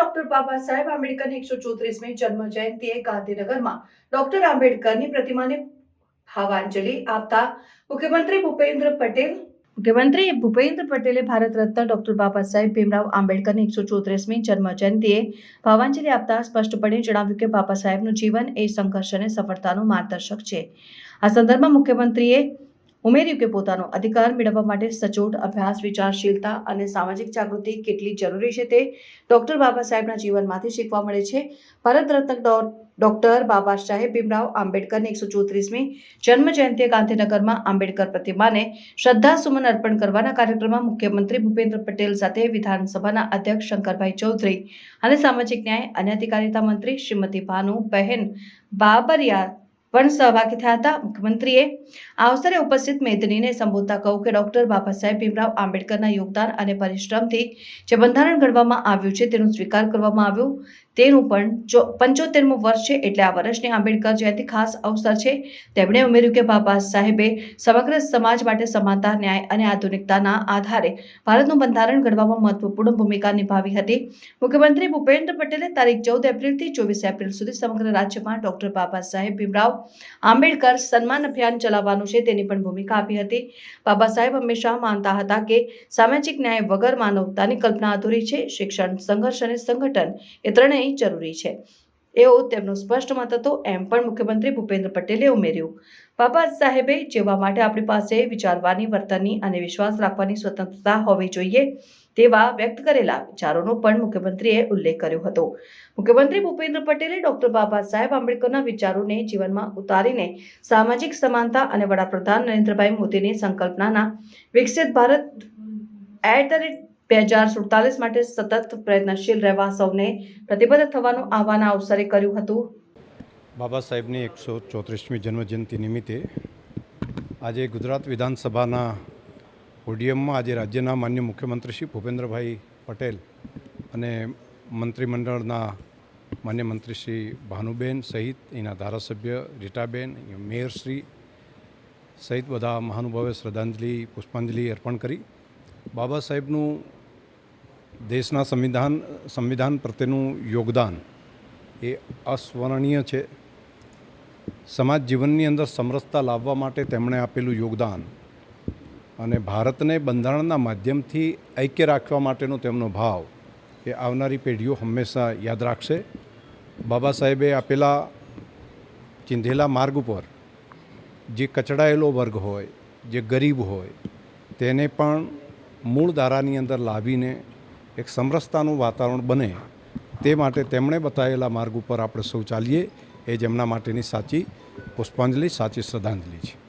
બાબા સાહેબ આંબેડકરની એકસો ચોત્રીસમી જન્મ જયંતિએ ગાંધીનગરમાં ડોક્ટર આંબેડકરની પ્રતિમાને ભાવાંજલિ આપતા મુખ્યમંત્રી ભૂપેન્દ્ર પટેલ મુખ્યમંત્રી ભૂપેન્દ્ર પટેલે ભારત રત્ન ડોક્ટર બાબા સાહેબ ભીમરાવ આંબેડકરની એકસો ચોત્રીસમી જન્મ જયંતિએ ભાવાંજલિ આપતા સ્પષ્ટપણે જણાવ્યું કે બાબા સાહેબનું જીવન એ સંઘર્ષ અને સફળતાનું માર્ગદર્શક છે. આ સંદર્ભમાં મુખ્યમંત્રીએ ઉમેર્યું કે પોતાનો અધિકાર મેળવવા માટે સચોટ, અભ્યાસ, વિચારશીલતા અને સામાજિક જાગૃતિ કેટલી જરૂરી છે તે ડોક્ટર બાબા સાહેબના જીવનમાંથી શીખવા મળે છે. ભારત રત્ન ડો- ડોક્ટર બાબા સાહેબ ભીમરાવ આંબેડકરની એકસો ચોત્રીસમી જન્મ જયંતિએ ગાંધીનગરમાં આંબેડકર પ્રતિમાને શ્રદ્ધાસુમન અર્પણ કરવાના કાર્યક્રમમાં મુખ્યમંત્રી ભૂપેન્દ્ર પટેલ સાથે વિધાનસભાના અધ્યક્ષ શંકરભાઈ ચૌધરી અને સામાજિક ન્યાય અને અધિકારિતા મંત્રી શ્રીમતી ભાનુ બહેન બાબરિયા પણ સહભાગી થયા હતા મુખ્યમંત્રીએ આ અવસરે ઉપસ્થિત મેદનીને સંબોધતા કહ્યું કે ડોક્ટર બાબા સાહેબ ભીમરાવ આંબેડકરના યોગદાન અને પરિશ્રમથી જે બંધારણ ઘડવામાં આવ્યું છે તેનો સ્વીકાર કરવામાં આવ્યો. તેનું પણ પંચોતેરમું વર્ષ છે એટલે આ વર્ષની આંબેડકર જયંતિ ખાસ અવસર છે. તેમણે ઉમેર્યું કે બાબા સાહેબે સમગ્ર સમાજ માટે સમાનતા, ન્યાય અને આધુનિકતાના આધારે ભારતનું બંધારણ ઘડવામાં મહત્વપૂર્ણ ભૂમિકા નિભાવી હતી. મુખ્યમંત્રી ભૂપેન્દ્ર પટેલે તારીખ ચૌદ એપ્રિલથી ચોવીસ એપ્રિલ સુધી સમગ્ર રાજ્યમાં ડોક્ટર બાબા સાહેબ ભીમરાવ આંબેડકર સન્માન અભિયાન ચલાવવાનું છે તેની પણ ભૂમિકા આપી હતી. બાબા સાહેબ હંમેશા માનતા હતા કે સામાજિક ન્યાય વગર માનવતાની કલ્પના અધૂરી છે. શિક્ષણ, સંઘર્ષ અને સંગઠન એ ત્રણેય જરૂરી છે. એવો તેમનો સ્પષ્ટ મત હતો, એમ પણ મુખ્યમંત્રી ભૂપેન્દ્ર પટેલે ઉમેર્યું. બાબા સાહેબે જેવા માટે આપણી પાસે વિચારવાની, વર્તનની અને વિશ્વાસ રાખવાની સ્વતંત્રતા હોવી જોઈએ તેવા વ્યક્ત કરેલા વિચારોનો પણ મુખ્યમંત્રીએ ઉલ્લેખ કર્યો હતો. મુખ્યમંત્રી ભૂપેન્દ્ર પટેલે ડોક્ટર બાબા સાહેબ આંબેડકરના વિચારોને જીવનમાં ઉતારીને સામાજિક સમાનતા અને વડાપ્રધાન નરેન્દ્રભાઈ મોદીની સંકલ્પનાના વિકસિત ભારત એટ ધ રેટ બે હજાર સુડતાલીસ માટે સતત પ્રયત્નશીલ રહેવા સૌને પ્રતિબદ્ધ થવાનું આહવાન અવસરે કર્યું હતું. બાબા સાહેબની એકસો ચોત્રીસમી જન્મજયંતિ નિમિત્તે આજે ગુજરાત વિધાનસભાના ઓડિયમમાં આજે રાજ્યના માન્ય મુખ્યમંત્રી શ્રી ભૂપેન્દ્રભાઈ પટેલ અને મંત્રીમંડળના માન્ય મંત્રી શ્રી ભાનુબેન સહિત એના ધારાસભ્ય રીટાબેન મેયરશ્રી સહિત બધા મહાનુભાવે શ્રદ્ધાંજલિ, પુષ્પાંજલિ અર્પણ કરી. બાબા સાહેબનું દેશના સંવિધાન સંવિધાન પ્રત્યેનું યોગદાન એ અસ્મરણીય છે. સમાજ જીવનની અંદર સમરસતા લાવવા માટે તેમણે આપેલું યોગદાન અને ભારતને બંધારણના માધ્યમથી ઐક્ય રાખવા માટેનો તેમનો ભાવ એ આવનારી પેઢીઓ હંમેશા યાદ રાખશે. બાબા સાહેબે આપેલા ચિંધેલા માર્ગ ઉપર જે કચડાયેલો વર્ગ હોય, જે ગરીબ હોય, તેને પણ મૂળ ધારાની અંદર લાવીને એક સમરસતાનું વાતાવરણ બને તે માટે તેમણે બતાવેલા માર્ગ ઉપર આપણે સૌ ચાલીએ એ જ એમના માટેની સાચી પુષ્પાંજલિ, સાચી શ્રદ્ધાંજલિ છે.